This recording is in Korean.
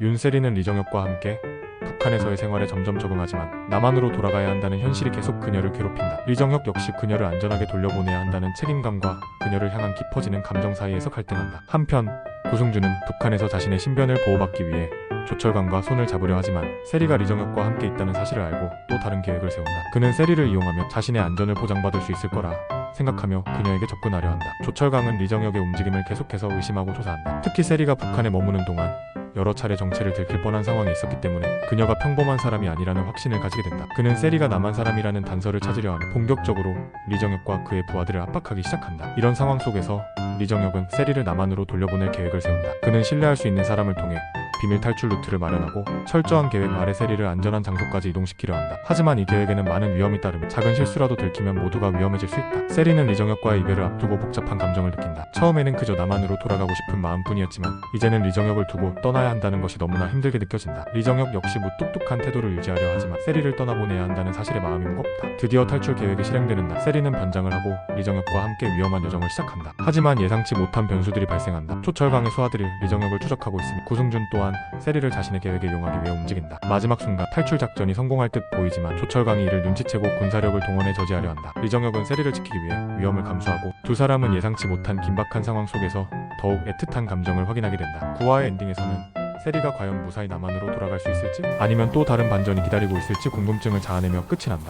윤세리는 리정혁과 함께 북한에서의 생활에 점점 적응하지만 남한으로 돌아가야 한다는 현실이 계속 그녀를 괴롭힌다. 리정혁 역시 그녀를 안전하게 돌려보내야 한다는 책임감과 그녀를 향한 깊어지는 감정 사이에서 갈등한다. 한편 구승주는 북한에서 자신의 신변을 보호받기 위해 조철강과 손을 잡으려 하지만 세리가 리정혁과 함께 있다는 사실을 알고 또 다른 계획을 세운다. 그는 세리를 이용하며 자신의 안전을 보장받을 수 있을 거라 생각하며 그녀에게 접근하려 한다. 조철강은 리정혁의 움직임을 계속해서 의심하고 조사한다. 특히 세리가 북한에 머무는 동안 여러 차례 정체를 들킬 뻔한 상황이 있었기 때문에 그녀가 평범한 사람이 아니라는 확신을 가지게 된다. 그는 세리가 남한 사람이라는 단서를 찾으려 하며 본격적으로 리정혁과 그의 부하들을 압박하기 시작한다. 이런 상황 속에서 리정혁은 세리를 남한으로 돌려보낼 계획을 세운다. 그는 신뢰할 수 있는 사람을 통해 비밀 탈출 루트를 마련하고 철저한 계획 아래 세리를 안전한 장소까지 이동시키려 한다. 하지만 이 계획에는 많은 위험이 따르며 작은 실수라도 들키면 모두가 위험해질 수 있다. 세리는 리정혁과의 이별을 앞두고 복잡한 감정을 느낀다. 처음에는 그저 남한으로 돌아가고 싶은 마음뿐이었지만 이제는 리정혁을 두고 떠나야 한다는 것이 너무나 힘들게 느껴진다. 리정혁 역시 무뚝뚝한 태도를 유지하려 하지만 세리를 떠나보내야 한다는 사실의 마음이 무겁다. 드디어 탈출 계획이 실행되는 날 세리는 변장을 하고 리정혁과 함께 위험한 여정을 시작한다. 하지만 예상치 못한 변수들이 발생한다. 초철강의 수하들이 리정혁을 추적하고 있으며 구승준 또한 세리를 자신의 계획에 이용하기 위해 움직인다. 마지막 순간 탈출 작전이 성공할 듯 보이지만 조철강이 이를 눈치채고 군사력을 동원해 저지하려 한다. 리정혁은 세리를 지키기 위해 위험을 감수하고 두 사람은 예상치 못한 긴박한 상황 속에서 더욱 애틋한 감정을 확인하게 된다. 9화의 엔딩에서는 세리가 과연 무사히 남한으로 돌아갈 수 있을지 아니면 또 다른 반전이 기다리고 있을지 궁금증을 자아내며 끝이 난다.